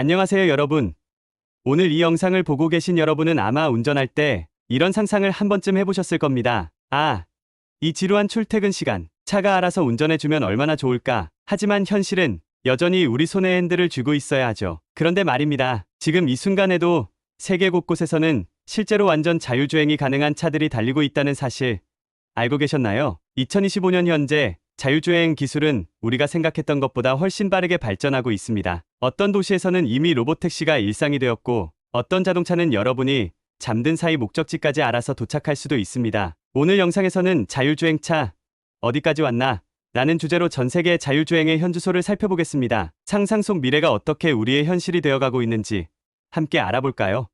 안녕하세요 여러분. 오늘 이 영상을 보고 계신 여러분은 아마 운전할 때 이런 상상을 한 번쯤 해보셨을 겁니다. 아, 이 지루한 출퇴근 시간, 차가 알아서 운전해주면 얼마나 좋을까. 하지만 현실은 여전히 우리 손에 핸들을 쥐고 있어야 하죠. 그런데 말입니다. 지금 이 순간에도 세계 곳곳에서는 실제로 완전 자율주행이 가능한 차들이 달리고 있다는 사실 알고 계셨나요? 2025년 현재 자율주행 기술은 우리가 생각했던 것보다 훨씬 빠르게 발전하고 있습니다. 어떤 도시에서는 이미 로봇택시가 일상이 되었고 어떤 자동차는 여러분이 잠든 사이 목적지까지 알아서 도착할 수도 있습니다. 오늘 영상에서는 자율주행차 어디까지 왔나? 라는 주제로 전 세계 자율주행의 현주소를 살펴보겠습니다. 상상 속 미래가 어떻게 우리의 현실이 되어가고 있는지 함께 알아볼까요?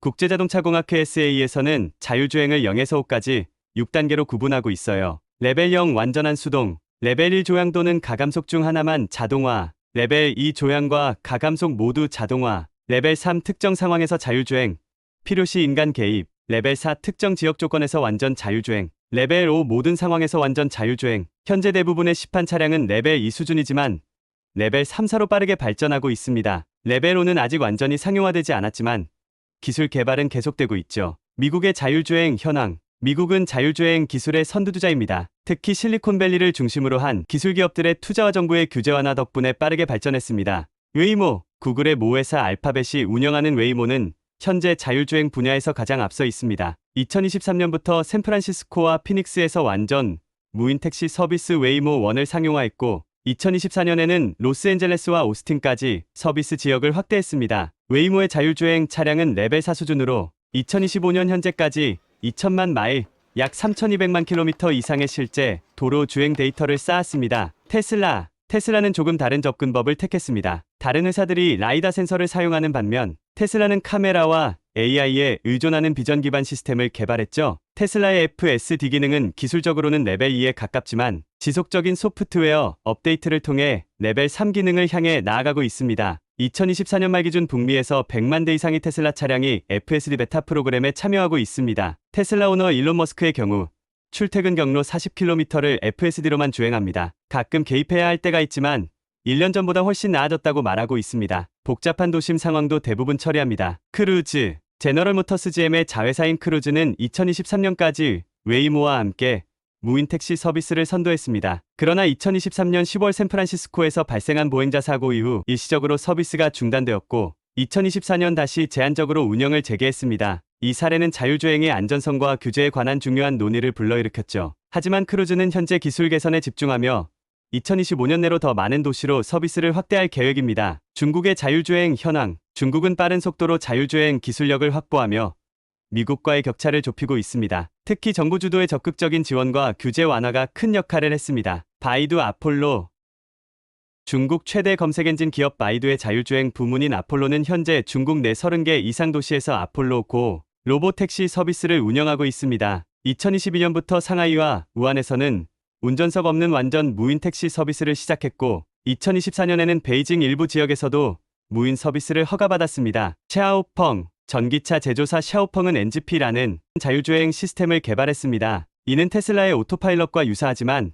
국제자동차공학회 SA에서는 자율주행을 0에서 5까지 6단계로 구분하고 있어요. 레벨 0 완전한 수동, 레벨 1 조향 또는 가감속 중 하나만 자동화, 레벨 2 조향과 가감속 모두 자동화, 레벨 3 특정 상황에서 자율주행, 필요시 인간 개입, 레벨 4 특정 지역 조건에서 완전 자율주행, 레벨 5 모든 상황에서 완전 자율주행. 현재 대부분의 시판 차량은 레벨 2 수준이지만 레벨 3, 4로 빠르게 발전하고 있습니다. 레벨 5는 아직 완전히 상용화되지 않았지만 기술 개발은 계속되고 있죠. 미국의 자율주행 현황. 미국은 자율주행 기술의 선두주자입니다. 특히 실리콘밸리를 중심으로 한 기술 기업들의 투자와 정부의 규제 완화 덕분에 빠르게 발전했습니다. 웨이모, 구글의 모회사 알파벳이 운영하는 웨이모는 현재 자율주행 분야에서 가장 앞서 있습니다. 2023년부터 샌프란시스코와 피닉스에서 완전 무인 택시 서비스 웨이모 1을 상용화했고 2024년에는 로스앤젤레스와 오스틴까지 서비스 지역을 확대했습니다. 웨이모의 자율주행 차량은 레벨 4 수준으로 2025년 현재까지 2천만 마일, 약 3,200만 킬로미터 이상의 실제 도로 주행 데이터를 쌓았습니다. 테슬라, 테슬라는 조금 다른 접근법을 택했습니다. 다른 회사들이 라이다 센서를 사용하는 반면 테슬라는 카메라와 AI에 의존하는 비전 기반 시스템을 개발했죠. 테슬라의 FSD 기능은 기술적으로는 레벨 2에 가깝지만 지속적인 소프트웨어 업데이트를 통해 레벨 3 기능을 향해 나아가고 있습니다. 2024년 말 기준 북미에서 100만 대 이상의 테슬라 차량이 FSD 베타 프로그램에 참여하고 있습니다. 테슬라 오너 일론 머스크의 경우 출퇴근 경로 40km를 FSD로만 주행합니다. 가끔 개입해야 할 때가 있지만 1년 전보다 훨씬 나아졌다고 말하고 있습니다. 복잡한 도심 상황도 대부분 처리합니다. 크루즈 제너럴 모터스 GM의 자회사인 크루즈는 2023년까지 웨이모와 함께 무인 택시 서비스를 선도했습니다. 그러나 2023년 10월 샌프란시스코에서 발생한 보행자 사고 이후 일시적으로 서비스가 중단되었고 2024년 다시 제한적으로 운영을 재개했습니다. 이 사례는 자율주행의 안전성과 규제에 관한 중요한 논의를 불러일으켰죠. 하지만 크루즈는 현재 기술 개선에 집중하며 2025년 내로 더 많은 도시로 서비스를 확대할 계획입니다. 중국의 자율주행 현황. 중국은 빠른 속도로 자율주행 기술력을 확보하며 미국과의 격차를 좁히고 있습니다. 특히 정부 주도의 적극적인 지원과 규제 완화가 큰 역할을 했습니다. 바이두 아폴로 중국 최대 검색 엔진 기업 바이두의 자율주행 부문인 아폴로는 현재 중국 내 30개 이상 도시에서 아폴로 고 로보택시 서비스를 운영하고 있습니다. 2022년부터 상하이와 우한에서는 운전석 없는 완전 무인 택시 서비스를 시작했고 2024년에는 베이징 일부 지역에서도 무인 서비스를 허가받았습니다. 샤오펑 전기차 제조사 샤오펑은 NGP라는 자율주행 시스템을 개발했습니다. 이는 테슬라의 오토파일럿과 유사하지만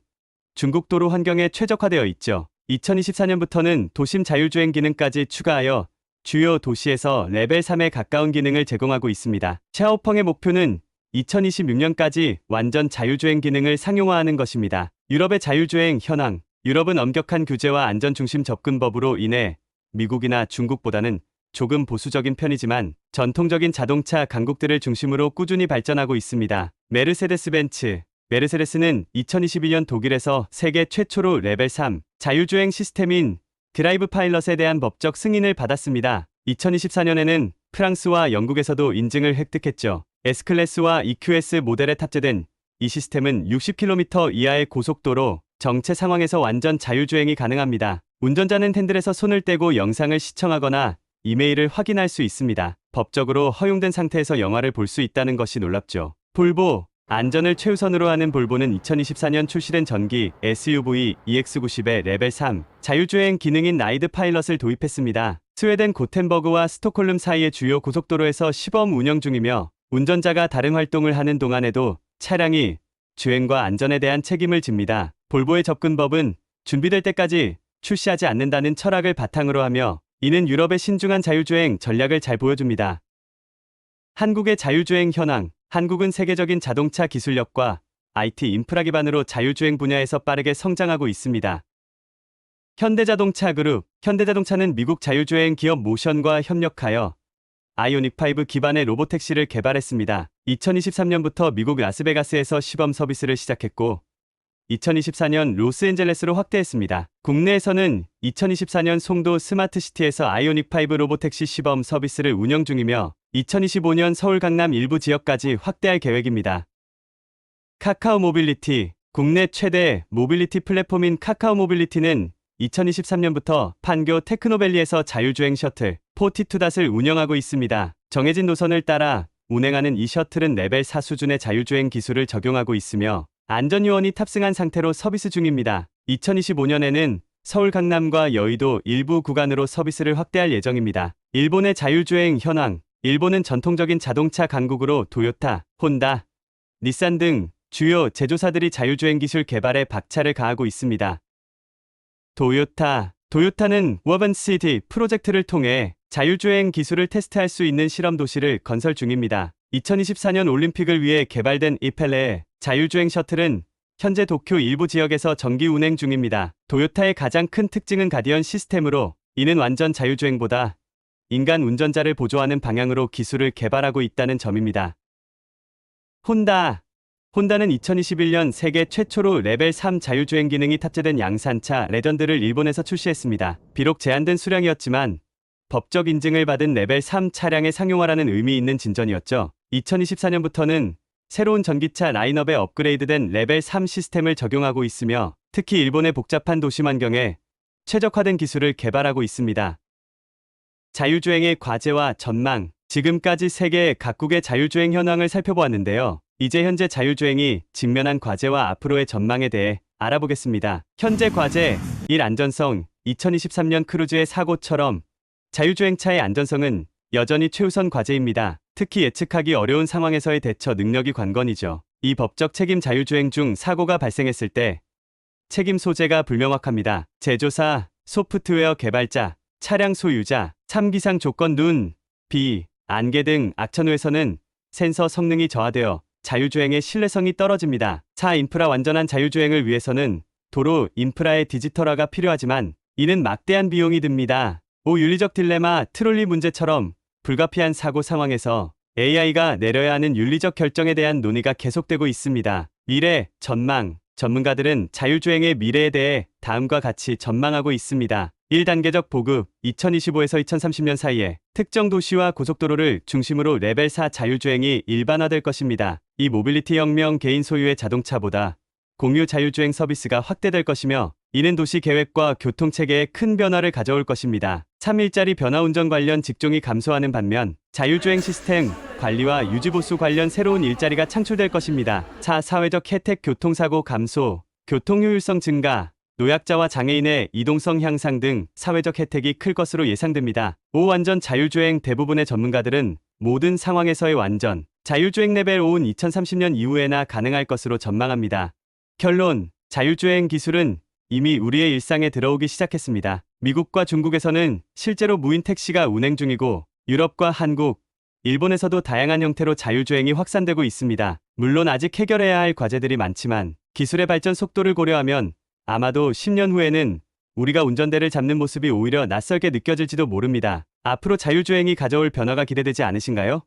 중국 도로 환경에 최적화되어 있죠. 2024년부터는 도심 자율주행 기능까지 추가하여 주요 도시에서 레벨 3에 가까운 기능을 제공하고 있습니다. 샤오펑의 목표는 2026년까지 완전 자율주행 기능을 상용화하는 것입니다. 유럽의 자율주행 현황 유럽은 엄격한 규제와 안전 중심 접근법으로 인해 미국이나 중국보다는 조금 보수적인 편이지만 전통적인 자동차 강국들을 중심으로 꾸준히 발전하고 있습니다. 메르세데스 벤츠 메르세데스는 2022년 독일에서 세계 최초로 레벨 3 자율주행 시스템인 드라이브 파일럿에 대한 법적 승인을 받았습니다. 2024년에는 프랑스와 영국에서도 인증을 획득했죠. S클래스와 EQS 모델에 탑재된 이 시스템은 60km 이하의 고속도로 정체 상황에서 완전 자율주행이 가능합니다. 운전자는 핸들에서 손을 떼고 영상을 시청하거나 이메일을 확인할 수 있습니다. 법적으로 허용된 상태에서 영화를 볼 수 있다는 것이 놀랍죠. 볼보 안전을 최우선으로 하는 볼보는 2024년 출시된 전기 SUV EX90의 레벨 3 자율주행 기능인 나이드 파일럿을 도입했습니다. 스웨덴 고텐버그와 스톡홀름 사이의 주요 고속도로에서 시범 운영 중이며 운전자가 다른 활동을 하는 동안에도 차량이 주행과 안전에 대한 책임을 집니다. 볼보의 접근법은 준비될 때까지 출시하지 않는다는 철학을 바탕으로 하며 이는 유럽의 신중한 자율주행 전략을 잘 보여줍니다. 한국의 자율주행 현황. 한국은 세계적인 자동차 기술력과 IT 인프라 기반으로 자율주행 분야에서 빠르게 성장하고 있습니다. 현대자동차 그룹. 현대자동차는 미국 자율주행 기업 모션과 협력하여 아이오닉5 기반의 로보택시를 개발했습니다. 2023년부터 미국 라스베가스에서 시범 서비스를 시작했고 2024년 로스앤젤레스로 확대했습니다. 국내에서는 2024년 송도 스마트시티에서 아이오닉5 로보택시 시범 서비스를 운영 중이며 2025년 서울 강남 일부 지역까지 확대할 계획입니다. 카카오 모빌리티 국내 최대 모빌리티 플랫폼인 카카오 모빌리티는 2023년부터 판교 테크노밸리에서 자율주행 셔틀 포티투닷을 운영하고 있습니다. 정해진 노선을 따라 운행하는 이 셔틀은 레벨 4 수준의 자율주행 기술을 적용하고 있으며 안전요원이 탑승한 상태로 서비스 중입니다. 2025년에는 서울 강남과 여의도 일부 구간으로 서비스를 확대할 예정입니다. 일본의 자율주행 현황 일본은 전통적인 자동차 강국으로 도요타, 혼다, 닛산 등 주요 제조사들이 자율주행 기술 개발에 박차를 가하고 있습니다. 도요타 도요타는 워번시티 프로젝트를 통해 자율주행 기술을 테스트할 수 있는 실험 도시를 건설 중입니다. 2024년 올림픽을 위해 개발된 이펠레의 자율주행 셔틀은 현재 도쿄 일부 지역에서 정기 운행 중입니다. 도요타의 가장 큰 특징은 가디언 시스템으로 이는 완전 자율주행보다 인간 운전자를 보조하는 방향으로 기술을 개발하고 있다는 점입니다. 혼다 혼다는 2021년 세계 최초로 레벨 3 자율주행 기능이 탑재된 양산차 레전드를 일본에서 출시했습니다. 비록 제한된 수량이었지만 법적 인증을 받은 레벨 3 차량의 상용화라는 의미 있는 진전이었죠. 2024년부터는 새로운 전기차 라인업에 업그레이드된 레벨 3 시스템을 적용하고 있으며 특히 일본의 복잡한 도심 환경에 최적화된 기술을 개발하고 있습니다. 자율주행의 과제와 전망. 지금까지 세계 각국의 자율주행 현황을 살펴보았는데요. 이제 현재 자율주행이 직면한 과제와 앞으로의 전망에 대해 알아보겠습니다. 현재 과제 1. 안전성 2023년 크루즈의 사고처럼 자율주행차의 안전성은 여전히 최우선 과제입니다. 특히 예측하기 어려운 상황에서의 대처 능력이 관건이죠. 이 법적 책임 자율주행 중 사고가 발생했을 때 책임 소재가 불명확합니다. 제조사, 소프트웨어 개발자, 차량 소유자, 참기상 조건 눈, 비, 안개 등 악천후에서는 센서 성능이 저하되어 자율주행의 신뢰성이 떨어집니다. 차 인프라 완전한 자율주행을 위해서는 도로 인프라의 디지털화가 필요하지만 이는 막대한 비용이 듭니다. 5. 윤리적 딜레마 트롤리 문제처럼 불가피한 사고 상황에서 AI가 내려야 하는 윤리적 결정에 대한 논의가 계속되고 있습니다. 미래, 전망, 전문가들은 자율주행의 미래에 대해 다음과 같이 전망하고 있습니다. 1단계적 보급 2025에서 2030년 사이에 특정 도시와 고속도로를 중심으로 레벨 4 자율주행이 일반화될 것입니다. 이 모빌리티 혁명 개인 소유의 자동차보다 공유 자율주행 서비스가 확대될 것이며 이는 도시 계획과 교통 체계에 큰 변화를 가져올 것입니다. 3일짜리 변화 운전 관련 직종이 감소하는 반면 자율주행 시스템 관리와 유지보수 관련 새로운 일자리가 창출될 것입니다. 차 사회적 혜택 교통사고 감소, 교통 효율성 증가, 노약자와 장애인의 이동성 향상 등 사회적 혜택이 클 것으로 예상됩니다. 5. 완전 자율주행 대부분의 전문가들은 모든 상황에서의 완전 자율주행 레벨 5는 2030년 이후에나 가능할 것으로 전망합니다. 결론 자율주행 기술은 이미 우리의 일상에 들어오기 시작했습니다. 미국과 중국에서는 실제로 무인 택시가 운행 중이고 유럽과 한국, 일본에서도 다양한 형태로 자율주행이 확산되고 있습니다. 물론 아직 해결해야 할 과제들이 많지만 기술의 발전 속도를 고려하면 아마도 10년 후에는 우리가 운전대를 잡는 모습이 오히려 낯설게 느껴질지도 모릅니다. 앞으로 자율주행이 가져올 변화가 기대되지 않으신가요?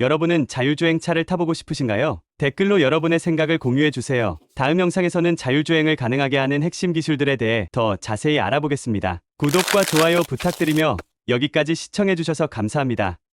여러분은 자율주행 차를 타보고 싶으신가요? 댓글로 여러분의 생각을 공유해 주세요. 다음 영상에서는 자율주행을 가능하게 하는 핵심 기술들에 대해 더 자세히 알아보겠습니다. 구독과 좋아요 부탁드리며 여기까지 시청해 주셔서 감사합니다.